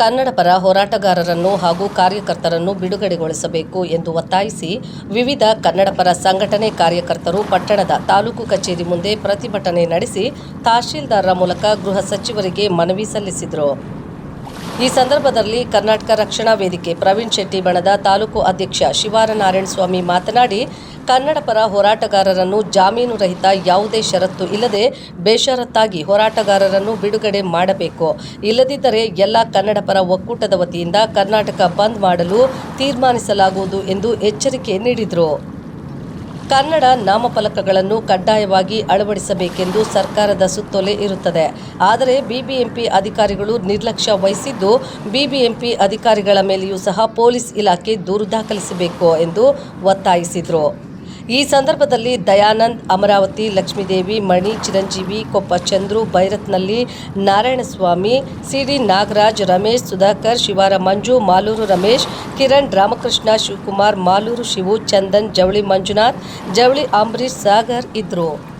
ಕನ್ನಡ ಪರ ಹೋರಾಟಗಾರರನ್ನು ಹಾಗೂ ಕಾರ್ಯಕರ್ತರನ್ನು ಬಿಡುಗಡೆಗೊಳಿಸಬೇಕು ಎಂದು ಒತ್ತಾಯಿಸಿ ವಿವಿಧ ಕನ್ನಡ ಪರ ಸಂಘಟನೆ ಕಾರ್ಯಕರ್ತರು ಪಟ್ಟಣದ ತಾಲೂಕು ಕಚೇರಿ ಮುಂದೆ ಪ್ರತಿಭಟನೆ ನಡೆಸಿ ತಹಶೀಲ್ದಾರರ ಮೂಲಕ ಗೃಹ ಸಚಿವರಿಗೆ ಮನವಿ ಸಲ್ಲಿಸಿದರು. ಈ ಸಂದರ್ಭದಲ್ಲಿ ಕರ್ನಾಟಕ ರಕ್ಷಣಾ ವೇದಿಕೆ ಪ್ರವೀಣ್ ಶೆಟ್ಟಿ ಬಣದ ತಾಲೂಕು ಅಧ್ಯಕ್ಷ ಶಿವಾರ ನಾರಾಯಣ ಸ್ವಾಮಿ ಮಾತನಾಡಿ, ಕನ್ನಡ ಪರ ಹೋರಾಟಗಾರರನ್ನು ಜಾಮೀನು ರಹಿತ ಯಾವುದೇ ಷರತ್ತು ಇಲ್ಲದೆ ಬೇಷರತ್ತಾಗಿ ಹೋರಾಟಗಾರರನ್ನು ಬಿಡುಗಡೆ ಮಾಡಬೇಕು. ಇಲ್ಲದಿದ್ದರೆ ಎಲ್ಲ ಕನ್ನಡ ಪರ ಒಕ್ಕೂಟದ ವತಿಯಿಂದ ಕರ್ನಾಟಕ ಬಂದ್ ಮಾಡಲು ತೀರ್ಮಾನಿಸಲಾಗುವುದು ಎಂದು ಎಚ್ಚರಿಕೆ ನೀಡಿದರು. ಕನ್ನಡ ನಾಮಫಲಕಗಳನ್ನು ಕಡ್ಡಾಯವಾಗಿ ಅಳವಡಿಸಬೇಕೆಂದು ಸರ್ಕಾರದ ಸುತ್ತೋಲೆ ಇರುತ್ತದೆ. ಆದರೆ ಬಿಬಿಎಂಪಿ ಅಧಿಕಾರಿಗಳು ನಿರ್ಲಕ್ಷ್ಯ ವಹಿಸಿದ್ದು, ಬಿಬಿಎಂಪಿ ಅಧಿಕಾರಿಗಳ ಮೇಲೆಯೂ ಸಹ ಪೊಲೀಸ್ ಇಲಾಖೆ ದೂರು ದಾಖಲಿಸಬೇಕು ಎಂದು ಒತ್ತಾಯಿಸಿದರು. ಈ ಸಂದರ್ಭದಲ್ಲಿ ದಯಾನಂದ್, ಅಮರಾವತಿ, ಲಕ್ಷ್ಮೀದೇವಿ, ಮಣಿ, ಚಿರಂಜೀವಿ, ಕೊಪ್ಪ ಚಂದ್ರು ಬೈರತ್ನಲ್ಲಿ ನಾರಾಯಣಸ್ವಾಮಿ, ಸಿಡಿ ನಾಗರಾಜ್, ರಮೇಶ್, ಸುಧಾಕರ್, ಶಿವಾರ ಮಂಜು, ಮಾಲೂರು ರಮೇಶ್, ಕಿರಣ್ ರಾಮಕೃಷ್ಣ, ಶಿವಕುಮಾರ್, ಮಾಲೂರು ಶಿವು, ಚಂದನ್, ಜವಳಿ ಮಂಜುನಾಥ್, ಜವಳಿ ಅಂಬರೀಶ್ ಸಾಗರ್ ಇದ್ರು.